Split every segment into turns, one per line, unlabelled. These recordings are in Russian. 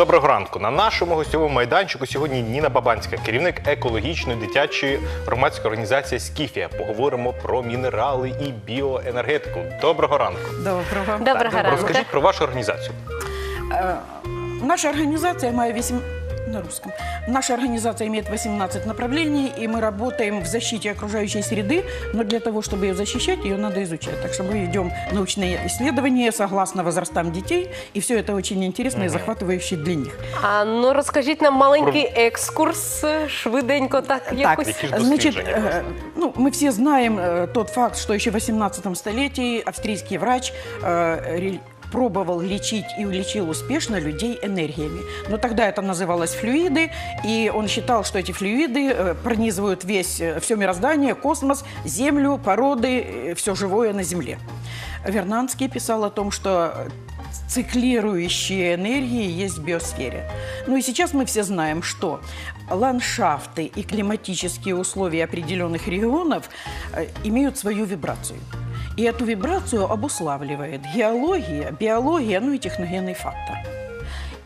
Доброго ранку. На нашому гостьовому майданчику сьогодні Ніна Бабанська, керівник екологічної дитячої громадської організації Скіфія. Поговоримо про мінерали і біоенергетику. Доброго ранку.
Доброго.
Доброго ранку.
Розкажіть про вашу організацію.
Э, Наша організація має весьм... на русском. Наша организация имеет 18 направлений, и мы работаем в защите окружающей среды, но для того, чтобы ее защищать, ее надо изучать. Так что мы ведем научные исследования согласно возрастам детей, и все это очень интересно и захватывающе для них.
А ну розкажіть нам маленький екскурс, е, швиденько, так якось.
Які ж
Значит,
дослідження
э,
просто?
ну, мы все знаем э, тот факт, что еще в 18 столетии австрийский врач э, ре- пробовал лечить и лечил успешно людей энергиями. Но тогда это называлось флюиды, и он считал, что эти флюиды э, пронизывают весь, все мироздание, космос, Землю, породы, все живое на Земле. Вернадский писал о том, что циклирующие энергии есть в биосфере. Ну и сейчас мы все знаем, что ландшафты и климатические условия определенных регионов э, имеют свою вибрацию. И эту вибрацию обуславливает геология, биология, ну и техногенный фактор.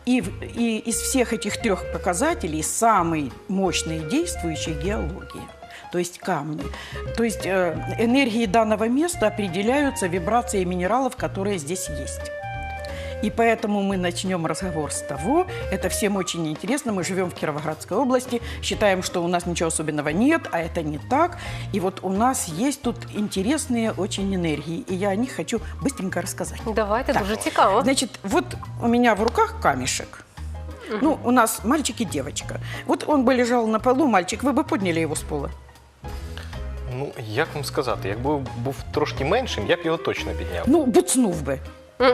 И, и из всех этих трех показателей самый мощный действующий геология. То есть камни. То есть э, энергии данного места определяются вибрацией минералов, которые здесь есть. И поэтому мы начнем разговор с того, это всем очень интересно, мы живем в Кировоградской области, считаем, что у нас ничего особенного нет, а это не так. И вот у нас есть тут интересные очень энергии, и я о них хочу быстренько рассказать.
Давайте,
Так.
дуже цікаво.
Значит, вот у меня в руках камешек. Ну, у нас мальчик и девочка. Вот он бы лежал на полу, мальчик, вы бы подняли его с пола?
Ну, як вам сказати, якби був трошки меншим, я б його точно підняв.
Ну, буцнув би.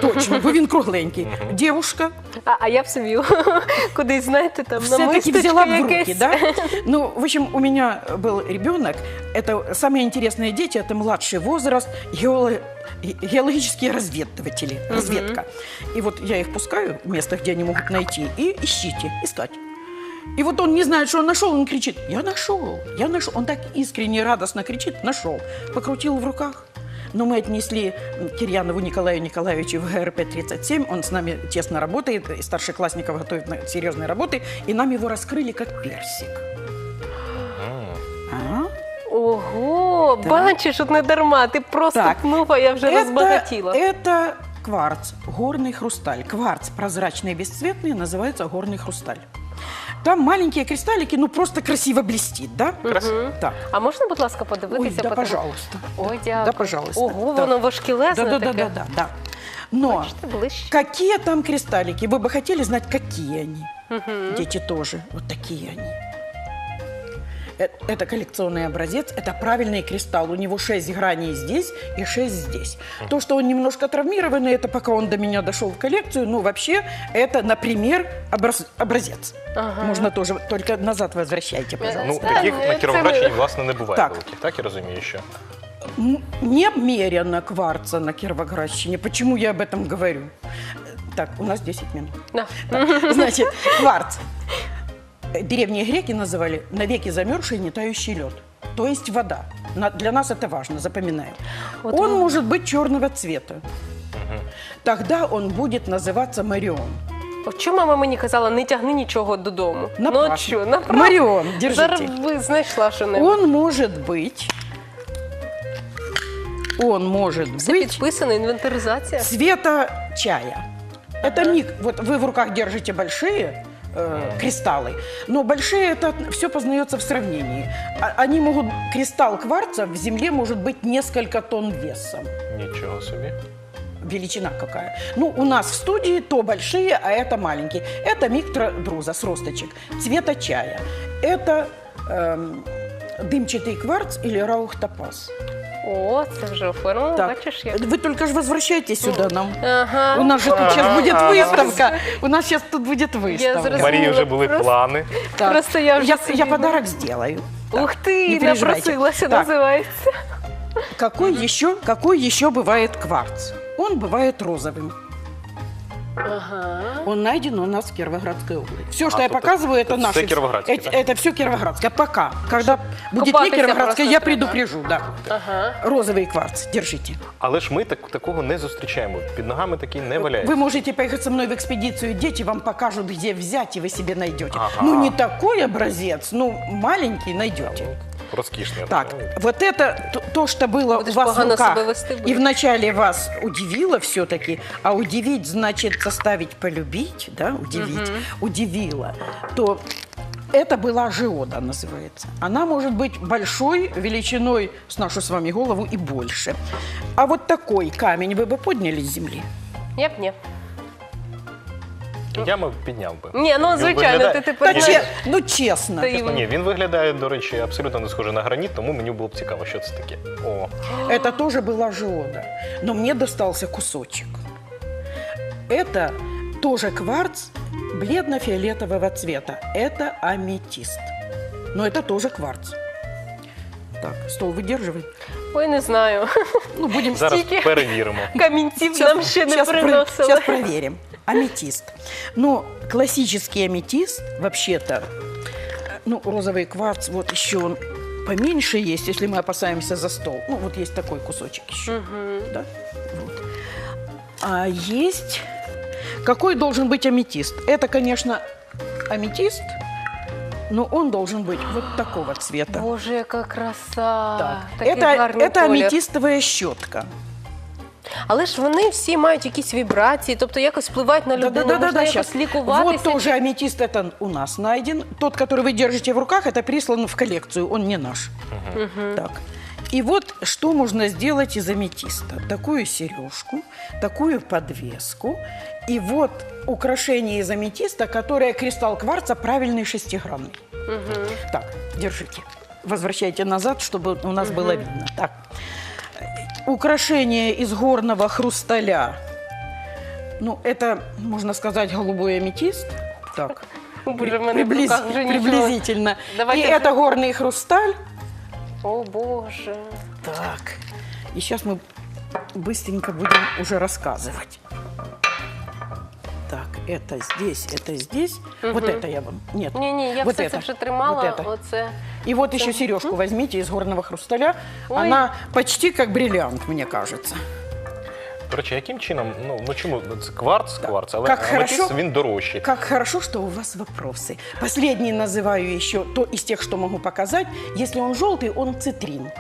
Точно, бо він кругленький. Девушка,
А, а я б собі кудись, знаєте, там на
все-таки
мисточку
взяла в руки,
якесь.
да? Ну, в общем, у меня был ребенок. Это самые интересные дети, это младший возраст, геоло- ге- геологические разведыватели, разведка. И вот я их пускаю в место, где они могут найти, и ищите, искать. И вот он не знает, что он нашел, он кричит, я нашел, я нашел. Он так искренне, радостно кричит, нашел. Покрутил в руках. Но мы отнесли м, Кирьянову Николаю Николаевичу в ГРП-37. Он с нами тесно работает, и старшеклассников готовит на серьезные работы. И нам его раскрыли как персик.
М.
А?
Ого,
Так.
бачиш, от не дарма. Ти просто
Так.
пнув, а я вже розбагатіла.
это кварц, горный хрусталь. Кварц прозрачный, бесцветный, называется горный хрусталь. Там маленькие кристаллики, ну просто красиво блестит, да?
Красиво.
Так.
А можна, будь ласка,
Ой,
подивитися?
да,
Потім-
пожалуйста.
Ой, дякую.
Да, пожалуйста.
Ого,
Так.
воно важкілезне
Да, да, да,
таке.
да, да, да. Но
Бачите, ближче.
какие там кристаллики? Вы бы хотели знать, какие они? Дети тоже. Вот такие они. Э- Это коллекционный образец, это правильный кристалл. У него 6 граней здесь и 6 здесь. То, что он немножко травмированный, это пока он до меня дошел в коллекцию. Ну, вообще, это, например, образ- образец.
Ага.
Можно тоже, только назад возвращайте, пожалуйста.
Ну,
Це-
таких на
це
Кіровоградщині,
ви-
власне, не буває
Так.
великих, так я розумію, що.
М, Немерено кварца на Кировоградщине. Почему я об этом говорю? Э, Так, у нас 10 минут.
На.
Так, Значит, кварц. Э, Древние греки называли навеки замерзший не тающий лед. То есть вода. На- Для нас это важно, запоминаем.
Вот
он
вы-
может быть черного цвета. Тогда он будет называться Марион.
От чому мама мені казала, не тягни нічого додому? Ну
Напрасно.
от що, направо?
Марион,
Зараз
держите.
ви знайшла що не.
Он может быть... Он может
Все
быть
підписано, інвентаризація.
цвета чая. Это миг. Вот вы в руках держите большие э, кристаллы, но большие это все познается в сравнении. А- Они могут кристалл кварца в земле может быть несколько тонн весом.
Нічого собі.
Величина какая. Ну, у нас в студии то большие, а это маленькие. Это микродруза с росточек цвета чая. Это эм, дымчатый кварц или раухтопаз.
О, це вже оформлено,
Так,
бачиш як.
вы только же возвращайтесь сюда нам.
Ага.
У нас же тут сейчас
Ага.
будет выставка. У нас сейчас тут будет
Я
выставка.
зрозуміла.
Марії вже були
Просто-
плани.
Так.
Просто я вже
я,
собі-
я подарок сделаю. Так,
Ух ти,
не переживайте.
напросилася,
Так.
називається.
Какой еще, какой еще бывает кварц? Он бывает розовым.
Ага.
Он найден у нас в Кировоградской области. Все, что
А,
я
то- то-
показываю,
то
это
все
наши.
кировоградские,
это,
да?
это все Кировоградское. Пока. Когда будет не
Купаться
Кировоградское,
просто
я
треба.
предупрежу. Да.
Ага.
Розовый кварц. Держите.
Але ж ми так, такого не зустрічаємо. Під ногами такий не валяється.
Вы можете поехать со мной в экспедицию, дети вам покажут, где взять, и вы себе найдете.
Ага.
Ну, не такой образец, ну, маленький найдете.
Розкішний.
Так, вот это то, то, что было
Будешь
у вас в
погано
руках,
вести
и вначале вас удивило все-таки, а удивить значит заставить полюбить, да, удивить, удивило, то это была жиода, называется. Она может быть большой, величиной с нашу с вами голову и больше. А вот такой камень вы бы подняли с земли?
Я б ні.
Я би підняв би.
Ні, ну
Він
звичайно,
виглядає-
ти
Да
тепер
Ні,
че- ну, честно.
Ты-
Ні, він виглядає, до речі, абсолютно не схожий на граніт, тому мені було б цікаво, що це таке. О,
Это тоже была жиода. Но мне достался кусочек. Это тоже кварц бледно-фиолетового цвета. Это аметист. Но это тоже кварц. Так, стол выдерживай.
Ой, не знаю.
Ну, будем
зараз
Стільки.
перевіримо.
Камінців нам ще не
сейчас, про-
приносили.
сейчас проверим. Аметист. Но классический аметист, вообще-то, э, ну, розовый кварц, вот еще он поменьше есть, если мы опасаемся за стол. Ну, вот есть такой кусочек еще.
Мгм.
Да? Вот. А есть... Какой должен быть аметист? Это, конечно, аметист, но он должен быть вот такого цвета.
Боже, яка краса.
Так.
Такий
Это,
гарний
это
колір.
аметистовая щетка.
Але ж вони всі мають якісь вібрації, тобто якось впливають на людину, можна якось
щас.
лікуватися.
Вот тоже аметист, это у нас найден. Тот, который вы держите в руках, это прислан в коллекцию, он не наш. Так. И вот что можно сделать из аметиста. Такую сережку, такую подвеску. И вот украшение из аметиста, которое кристалл кварца правильный шестигранный. Так, держите. Возвращайте назад, чтобы у нас было видно. Так. Украшение из горного хрусталя. Ну, это, можно сказать, голубой аметист. Так.
Боже,
Приблиз- приблизительно.
Давайте
И это горный хрусталь.
О, Боже.
Так. И сейчас мы быстренько будем уже рассказывать. Так, это здесь, это здесь. Вот это я вам. Нет.
Ні, ні, я
вот
все
это.
це вже тримала.
Вот это.
Оце.
И вот еще сережку возьмите из горного хрусталя.
Ой.
Она почти как бриллиант, мне кажется.
До речі, яким чином, ну, ну чому Ну, це кварц, кварц, але
Как
аметист,
хорошо.
він дорожчий.
Как хорошо, что у вас вопросы. Последний называю еще то из тех, что могу показать. Если он желтый, он цитрин.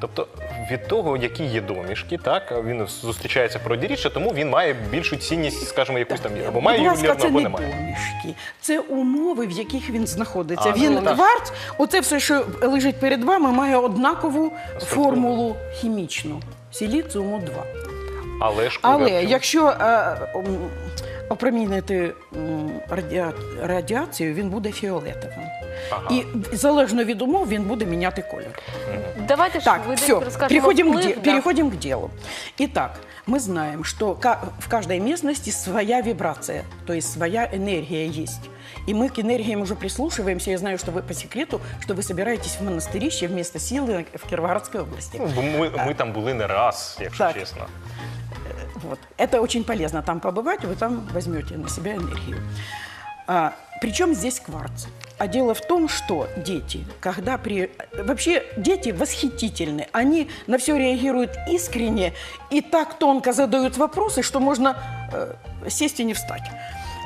Тобто від того, які є домішки, так він зустрічається продіріше, тому він має більшу цінність, скажімо, якусь там або має
Будь ласка,
ювелірну,
це
або
не
немає.
домішки. Це умови, в яких він знаходиться.
А,
він
ну, так.
кварц, оце все, що лежить перед вами, має однакову формулу хімічну. Сіліціуму 2.
але ж
Але якщо е, м, опромінити м, радіа... радіацію, він буде фіолетовим.
Ага.
І залежно від умов він буде міняти колір.
Давайте ж
Так,
ви
все,
розкажемо
переходим, к
вплив,
де-
да.
переходим к делу. Итак, мы знаем, что в каждой местности своя вибрация, то есть своя энергия есть. И мы к энергиям уже прислушиваемся. Я знаю, что вы по секрету, что вы собираетесь в монастырище вместо силы в Кировоградской области.
Ну, бо ми, ми там були не раз, якщо
Так.
чесно.
Вот. Это очень полезно там побывать, вы там возьмете на себя энергию. А, причем здесь кварц? А дело в том, что дети, когда при... Вообще дети восхитительны. Они на все реагируют искренне и так тонко задают вопросы, что можно э, сесть и не встать.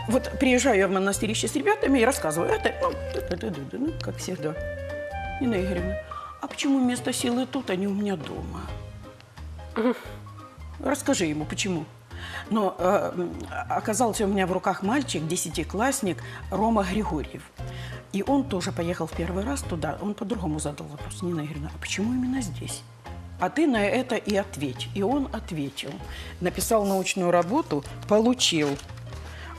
Вот приезжаю я в монастырище с ребятами и рассказываю. Это, ну, да-да-да-да, ну, как всегда. Нина Игоревна, а почему место силы тут, а не у меня дома? Расскажи ему, почему. Но э, оказался у меня в руках мальчик, десятиклассник Рома Григорьев. И он тоже поехал в первый раз туда. Он по-другому задал вопрос. Нина Игоревна, а почему именно здесь? А ты на это и ответь. И он ответил. Написал научную работу, получил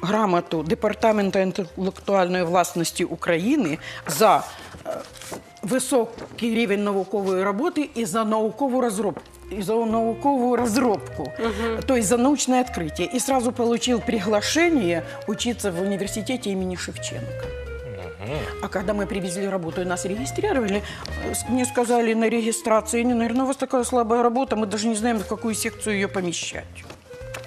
грамоту Департамента інтелектуальної власності України за е, високий рівень наукової роботи і за наукову розробку. И за науковую разработку, то есть за научное открытие. И сразу получил приглашение учиться в университете имени Шевченко. А когда мы привезли работу и нас регистрировали, э, мне сказали на регистрации, наверное, у вас такая слабая работа, мы даже не знаем, в какую секцию ее помещать.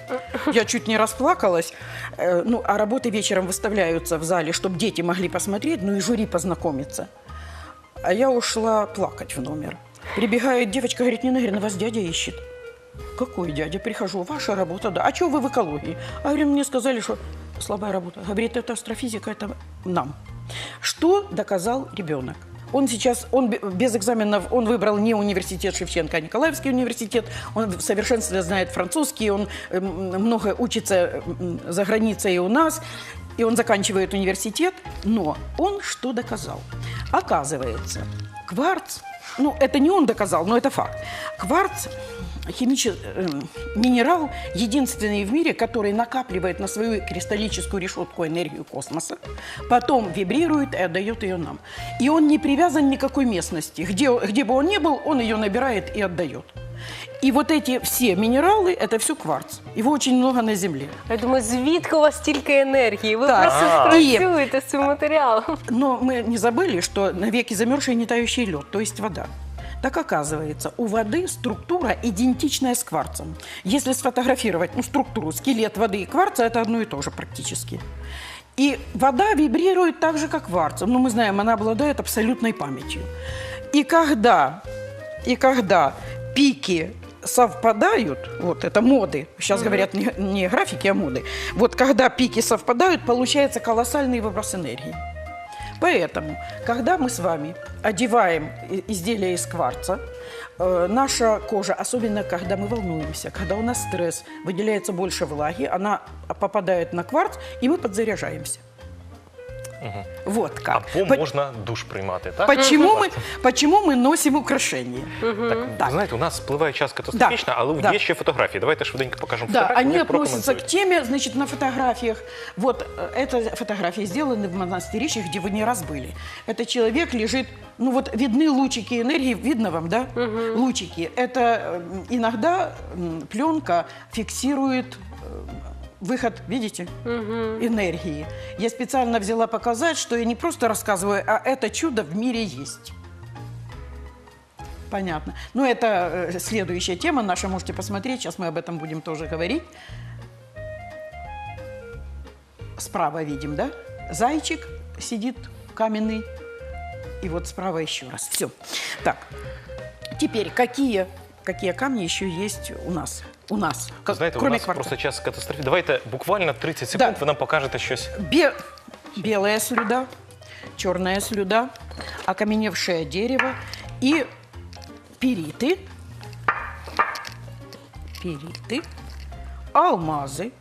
Я чуть не расплакалась. Э, Ну, а работы вечером выставляются в зале, чтобы дети могли посмотреть, ну и жюри познакомиться. А я ушла плакать в номер. Прибегает девочка, говорит, Нина Игоревна, вас дядя ищет. Какой дядя? Прихожу, ваша работа, да. А что вы в экологии? А говорю, мне сказали, что слабая работа. Говорит, это астрофизика, это нам. Что доказал ребенок? Он сейчас, он бе- без экзаменов, он выбрал не университет Шевченко, а Николаевский университет. Он в совершенстве знает французский, он эм, много учится м, за границей и у нас. И он заканчивает университет. Но он что доказал? Оказывается, кварц, ну это не он доказал, но это факт. Кварц химиче- эм, минерал единственный в мире, который накапливает на свою кристаллическую решетку энергию космоса, потом вибрирует и отдает ее нам. И он не привязан ни к какой местности. Где, где бы он ни был, он ее набирает и отдает. И вот эти все минералы – это все кварц. Его очень много на Земле.
Я думаю, звідки у вас стільки енергії? Ви
Так.
просто
А.
працюєте з цим матеріалом.
Но мы не забыли, что навеки замерзший не тающий лед, то есть вода. Так оказывается, у воды структура идентичная с кварцем. Если сфотографировать ну, структуру, скелет воды и кварца, это одно и то же практически. И вода вибрирует так же, как кварц. Ну, мы знаем, она обладает абсолютной памятью. И когда, и когда пики совпадают, вот это моды, сейчас говорят не, не графики, а моды, вот когда пики совпадают, получается колоссальный выброс энергии. Поэтому, когда мы с вами одеваем изделия из кварца, э, наша кожа, особенно когда мы волнуемся, когда у нас стресс, выделяется больше влаги, она попадает на кварц, и мы подзаряжаемся. Вот как.
Або
По-
можна душ приймати, так?
Почему мы, почему мы носим украшения?
Так, ви
Так.
знаєте, у нас спливає час катастрофічно, але
Да.
є ще фотографії. Давайте швиденько покажемо
Да,
фотографії.
они
ви
относятся к
прокоментуєте.
теме, значит, на фотографиях. Вот э, это фотографии сделаны в монастырище, где вы не раз были. Это человек лежит, ну вот видны лучики энергии, видно вам, да? Лучики. Это э, иногда м, пленка фиксирует э, выход, видите, энергии. Я специально взяла показать, что я не просто рассказываю, а это чудо в мире есть. Понятно. Ну, это э, следующая тема наша, можете посмотреть. Сейчас мы об этом будем тоже говорить. Справа видим, да? Зайчик сидит каменный. И вот справа еще раз. Все. Так. Теперь, какие, какие камни еще есть у нас? У нас. Как-
Знаєте, у
кроме
нас
кварца.
просто час катастрофі. Давайте буквально 30 секунд,
Да.
ви нам покажете щось.
Бе- белая слюда, черная слюда, окаменевшее дерево и периты, периты, алмазы.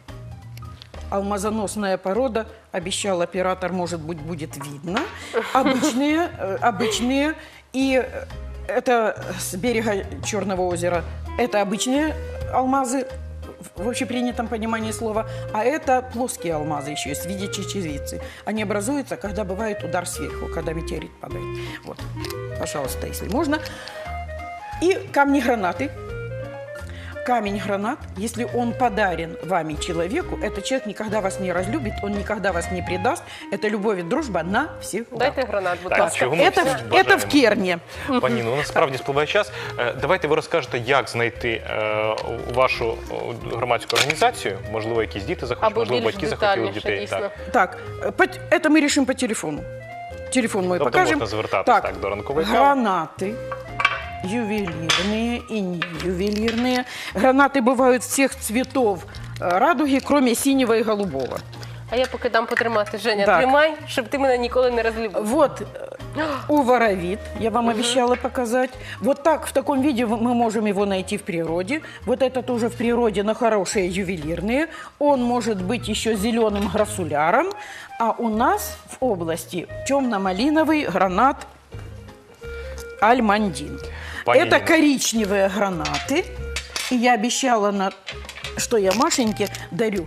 Алмазоносная порода, обещал оператор, может быть, будет видно. Обычные, э, обычные. И э, это с берега Черного озера. Это обычные алмазы в общепринятом понимании слова, а это плоские алмазы еще есть в виде чечевицы. Они образуются, когда бывает удар сверху, когда метеорит падает. Вот, пожалуйста, если можно. И камни-гранаты Камень-гранат, если он подарен вами человеку, этот человек никогда вас не разлюбит, он никогда вас не предаст. Это любовь и дружба навсегда.
Дайте гранат, будь
Так,
ласка.
чого ми
Это,
всі
в- это
бажаємо.
в Керне.
Пані, ну насправді спливає час. Е, Давайте ви розкажете, як знайти е, вашу о, громадську організацію. Можливо, якісь діти захочуть,
Або
можливо,
більш
батьки захотіли
детальніше,
дітей.
дійсно.
Так.
Так, э, по- это мы решим по телефону. Телефон мой
Тобто
покажем.
можна звертатись так, до ранкової кави.
Гранаты ювелирные и не ювелирные. Гранаты бывают всех цветов э, радуги, кроме синего и голубого.
А я поки дам потримати. Женя,
Так.
тримай, щоб ти мене ніколи не розлюбив.
Вот э, уворовит, я вам обещала показать. Вот так, в таком виде в- мы можем его найти в природе. Вот это тоже в природе, но хорошие ювелирные. Он может быть еще зеленым грассуляром. А у нас в области темно-малиновый гранат альмандин.
Пани
это коричневые гранаты. И я обещала, на, что я Машеньке дарю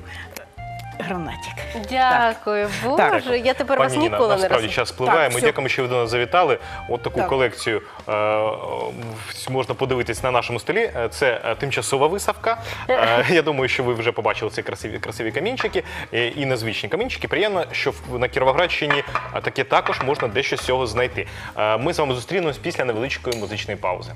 гранатик.
Дякую, Боже.
Так.
Я тепер вас
Пані Ніна,
ніколи не
насправді час спливає.
Так,
Ми
все.
дякуємо, що ви до нас завітали. От таку
Так.
колекцію е, е, можна подивитись на нашому столі. Е, Це е, тимчасова виставка. Е, я думаю, що ви вже побачили ці красиві красиві камінчики е, і незвичні камінчики. Приємно, що в- на Кіровоградщині е, таке також можна дещо з цього знайти. Е, Ми з вами зустрінемось після невеличкої музичної паузи.